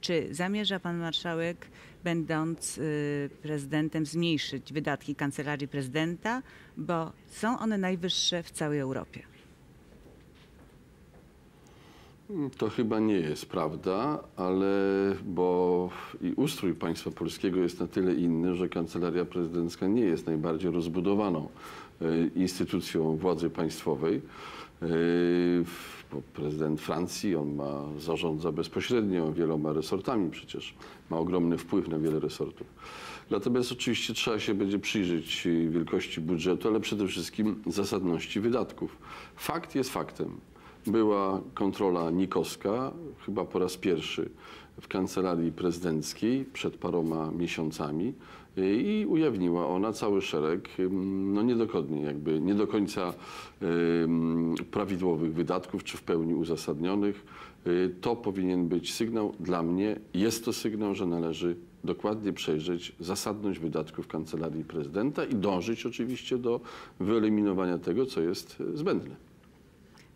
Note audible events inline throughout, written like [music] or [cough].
Czy zamierza pan marszałek, będąc y, prezydentem, zmniejszyć wydatki kancelarii prezydenta, bo są one najwyższe w całej Europie? To chyba nie jest prawda, ale bo i ustrój państwa polskiego jest na tyle inny, że kancelaria prezydencka nie jest najbardziej rozbudowaną e, instytucją władzy państwowej. E, Bo prezydent Francji, on ma, zarządza bezpośrednio wieloma resortami przecież, ma ogromny wpływ na wiele resortów. Natomiast oczywiście trzeba się będzie przyjrzeć wielkości budżetu, ale przede wszystkim zasadności wydatków. Fakt jest faktem. Była kontrola nikowska, chyba po raz pierwszy w kancelarii prezydenckiej przed paroma miesiącami i ujawniła ona cały szereg no niedogodnie, jakby nie do końca prawidłowych wydatków, czy w pełni uzasadnionych. Y, To powinien być sygnał dla mnie, jest to sygnał, że należy dokładnie przejrzeć zasadność wydatków kancelarii prezydenta i dążyć oczywiście do wyeliminowania tego, co jest zbędne.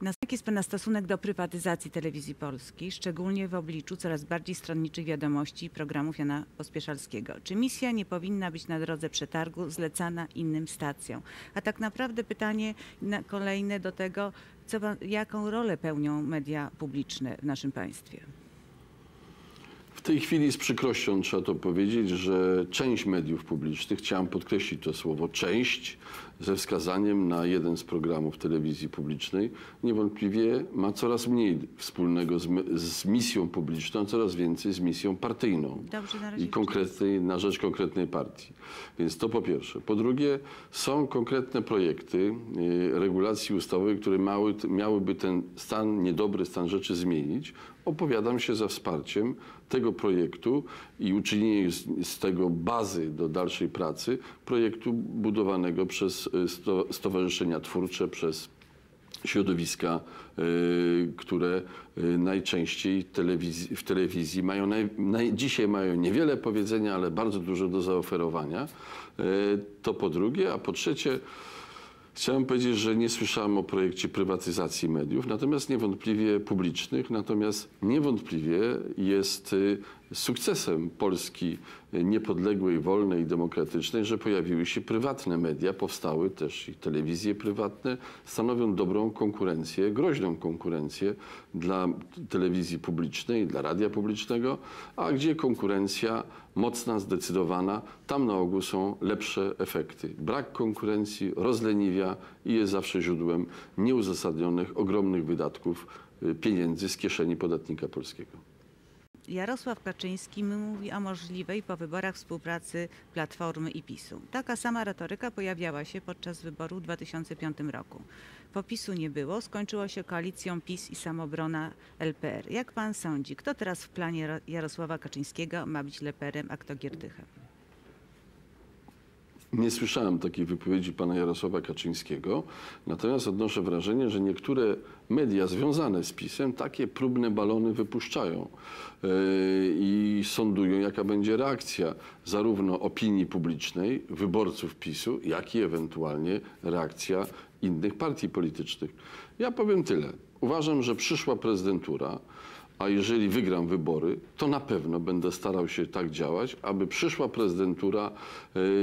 Jaki jest Pana stosunek do prywatyzacji telewizji polskiej, szczególnie w obliczu coraz bardziej stronniczych wiadomości i programów Jana Pospieszalskiego? Czy misja nie powinna być na drodze przetargu zlecana innym stacjom? A tak naprawdę pytanie kolejne do tego, co, jaką rolę pełnią media publiczne w naszym państwie? W tej chwili z przykrością trzeba to powiedzieć, że część mediów publicznych, chciałem podkreślić to słowo część, ze wskazaniem na jeden z programów telewizji publicznej, niewątpliwie ma coraz mniej wspólnego z, z misją publiczną, coraz więcej z misją partyjną Dobrze, i konkretnej, na rzecz konkretnej partii. Więc to po pierwsze. Po drugie, są konkretne projekty y, regulacji ustawowej, które miały, miałyby ten stan, niedobry stan rzeczy zmienić. Opowiadam się za wsparciem tego projektu i uczynienie z, tego bazy do dalszej pracy projektu budowanego przez y, sto, stowarzyszenia twórcze, przez środowiska, y, które y, najczęściej telewizji, w telewizji mają, naj, naj, dzisiaj mają niewiele powiedzenia, ale bardzo dużo do zaoferowania. To po drugie, a po trzecie, Chciałem powiedzieć, że nie słyszałem o projekcie prywatyzacji mediów, natomiast niewątpliwie publicznych, natomiast niewątpliwie jest y, sukcesem Polski niepodległej, wolnej demokratycznej, że pojawiły się prywatne media, powstały też i telewizje prywatne, stanowią dobrą konkurencję, groźną konkurencję dla telewizji publicznej, dla radia publicznego, a gdzie konkurencja mocna, zdecydowana, tam na ogół są lepsze efekty. Brak konkurencji rozleniwia i jest zawsze źródłem nieuzasadnionych, ogromnych wydatków y, pieniędzy z kieszeni podatnika polskiego. Jarosław Kaczyński mówi o możliwej po wyborach współpracy Platformy i PiSu. Taka sama retoryka pojawiała się podczas wyboru w 2005 roku. Po PiSu nie było, skończyło się koalicją PiS i samobrona LPR. Jak pan sądzi, kto teraz w planie Ro- Jarosława Kaczyńskiego ma być leperem, a kto Giertychem? Nie słyszałem takiej wypowiedzi pana Jarosława Kaczyńskiego, natomiast odnoszę wrażenie, że niektóre media związane z PiSem takie próbne balony wypuszczają yy, i sądują, jaka będzie reakcja zarówno opinii publicznej, wyborców PiSu, jak i ewentualnie reakcja innych partii politycznych. Ja powiem tyle. Uważam, że przyszła prezydentura a jeżeli wygram wybory, to na pewno będę starał się tak działać, aby przyszła prezydentura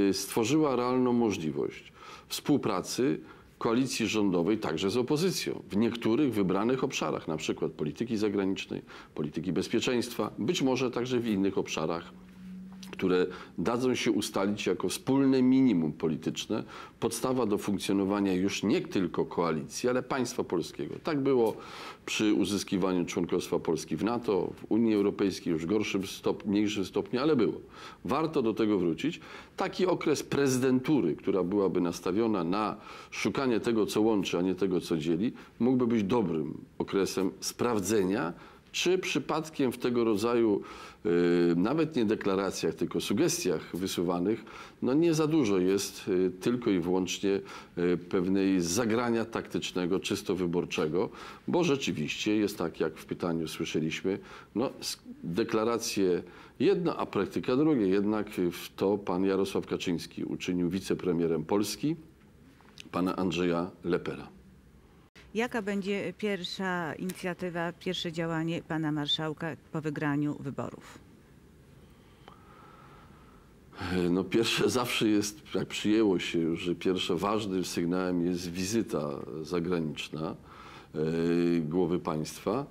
y, stworzyła realną możliwość współpracy koalicji rządowej także z opozycją w niektórych wybranych obszarach, na przykład polityki zagranicznej, polityki bezpieczeństwa, być może także w innych obszarach które dadzą się ustalić jako wspólne minimum polityczne, podstawa do funkcjonowania już nie tylko koalicji, ale państwa polskiego. Tak było przy uzyskiwaniu członkostwa Polski w NATO, w Unii Europejskiej, już w gorszym stopniu, mniejszym stopniu, ale było. Warto do tego wrócić. Taki okres prezydentury, która byłaby nastawiona na szukanie tego, co łączy, a nie tego, co dzieli, mógłby być dobrym okresem sprawdzenia, czy przypadkiem w tego rodzaju, y, nawet nie deklaracjach, tylko sugestiach wysuwanych, no nie za dużo jest y, tylko i wyłącznie y, pewnej zagrania taktycznego, czysto wyborczego, bo rzeczywiście jest tak, jak w pytaniu słyszeliśmy, no deklaracje jedno, a praktyka drugie. Jednak w to pan Jarosław Kaczyński uczynił wicepremierem Polski pana Andrzeja Lepera. Jaka będzie pierwsza inicjatywa, pierwsze działanie pana marszałka po wygraniu wyborów? No pierwsze [laughs] zawsze jest, jak przyjęło się że pierwszym ważnym sygnałem jest wizyta zagraniczna e, głowy państwa.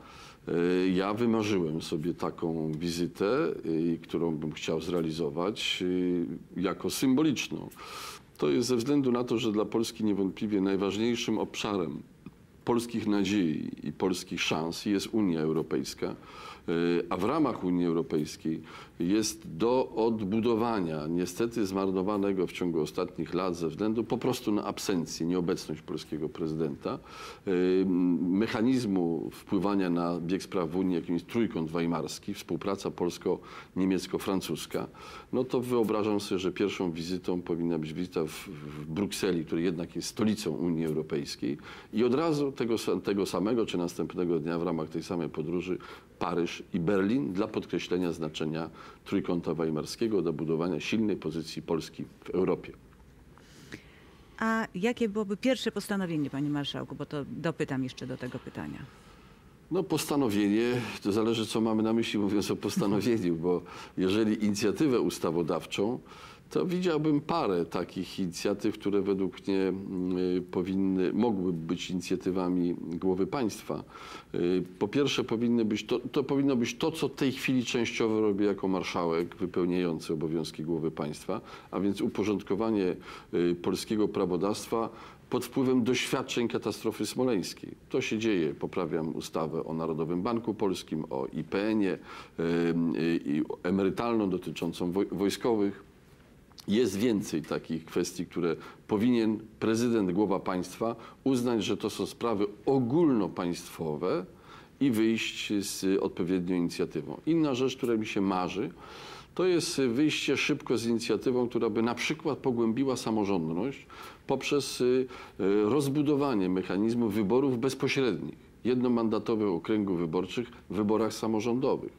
E, Ja wymarzyłem sobie taką wizytę, e, którą bym chciał zrealizować jako symboliczną. To jest ze względu na to, że dla Polski niewątpliwie najważniejszym obszarem polskich nadziei i polskich szans jest Unia Europejska, a w ramach Unii Europejskiej jest do odbudowania niestety zmarnowanego w ciągu ostatnich lat ze względu po prostu na absencję, nieobecność polskiego prezydenta, e, mechanizmu wpływania na bieg spraw w Unii, jakim jest trójkąt weimarski, współpraca polsko-niemiecko-francuska, no to wyobrażam sobie, że pierwszą wizytą powinna być wizyta w, w Brukseli, która jednak jest stolicą Unii Europejskiej i od razu tego, tego samego czy następnego dnia w ramach tej samej podróży Paryż i Berlin dla podkreślenia znaczenia trójkąta weimarskiego do budowania silnej pozycji Polski w Europie. A jakie byłoby pierwsze postanowienie, panie marszałku, bo to dopytam jeszcze do tego pytania. No postanowienie, to zależy co mamy na myśli mówiąc o postanowieniu, bo jeżeli inicjatywę ustawodawczą, to widziałbym parę takich inicjatyw, które według mnie y, powinny, mogłyby być inicjatywami głowy państwa. Y, Po pierwsze powinny być, to, to powinno być to, co w tej chwili częściowo robię jako marszałek wypełniający obowiązki głowy państwa, a więc uporządkowanie y, polskiego prawodawstwa pod wpływem doświadczeń katastrofy smoleńskiej. To się dzieje. Poprawiam ustawę o Narodowym Banku Polskim, o IPN-ie emerytalną dotyczącą woj- wojskowych. Jest więcej takich kwestii, które powinien prezydent, głowa państwa uznać, że to są sprawy ogólnopaństwowe i wyjść z odpowiednią inicjatywą. Inna rzecz, która mi się marzy, to jest wyjście szybko z inicjatywą, która by na przykład pogłębiła samorządność poprzez y, rozbudowanie mechanizmu wyborów bezpośrednich, jednomandatowych okręgów wyborczych w wyborach samorządowych.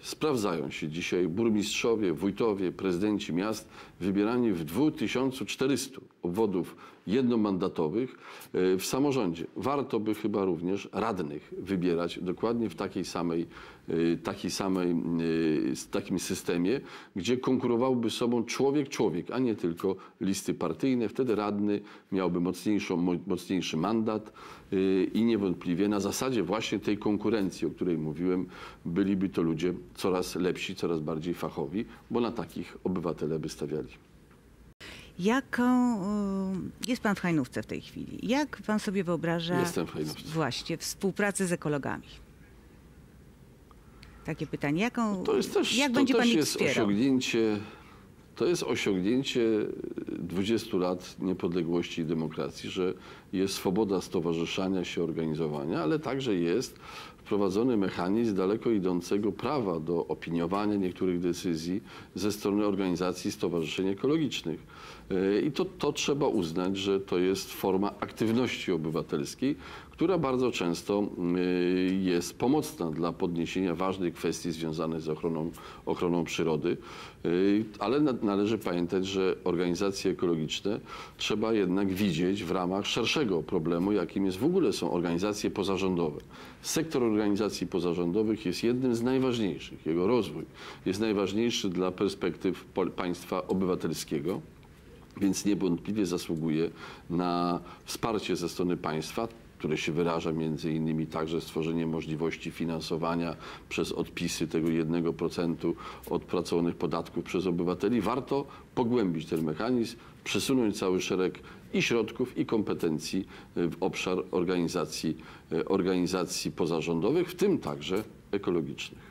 Sprawdzają się dzisiaj burmistrzowie, wójtowie, prezydenci miast wybierani w 2400 obwodów jednomandatowych e, w samorządzie. Warto by chyba również radnych wybierać dokładnie w takiej samej, takiej samej, z takim systemie, gdzie konkurowałby sobą człowiek człowiek, a nie tylko listy partyjne. Wtedy radny miałby mocniejszą, mo- mocniejszy mandat e, i niewątpliwie na zasadzie właśnie tej konkurencji, o której mówiłem, byliby to ludzie coraz lepsi, coraz bardziej fachowi, bo na takich obywatele by stawiali. Jaką, y, jest pan w Hajnówce w tej chwili. Jak pan sobie wyobraża Jestem w Hajnówce. właśnie współpracę z ekologami? Takie pytanie. Jaką, To jest też, jak to będzie pan też ich jest wspierał? osiągnięcie, to jest osiągnięcie 20 lat niepodległości i demokracji, że jest swoboda stowarzyszania się, organizowania, ale także jest wprowadzony mechanizm daleko idącego prawa do opiniowania niektórych decyzji ze strony organizacji stowarzyszeń ekologicznych. E, I to, to trzeba uznać, że to jest forma aktywności obywatelskiej, która bardzo często y, jest pomocna dla podniesienia ważnych kwestii związanych z ochroną, ochroną przyrody. Y, Ale na- należy pamiętać, że organizacje ekologiczne trzeba jednak widzieć w ramach szerszego problemu, jakim jest w ogóle są organizacje pozarządowe. Sektor organizacji pozarządowych jest jednym z najważniejszych. Jego rozwój jest najważniejszy dla perspektyw państwa obywatelskiego więc niewątpliwie zasługuje na wsparcie ze strony państwa, które się wyraża między innymi także stworzeniem możliwości finansowania przez odpisy tego 1% od pracowanych podatków przez obywateli. Warto pogłębić ten mechanizm, przesunąć cały szereg i środków, i kompetencji y, w obszar organizacji, y, organizacji pozarządowych, w tym także ekologicznych.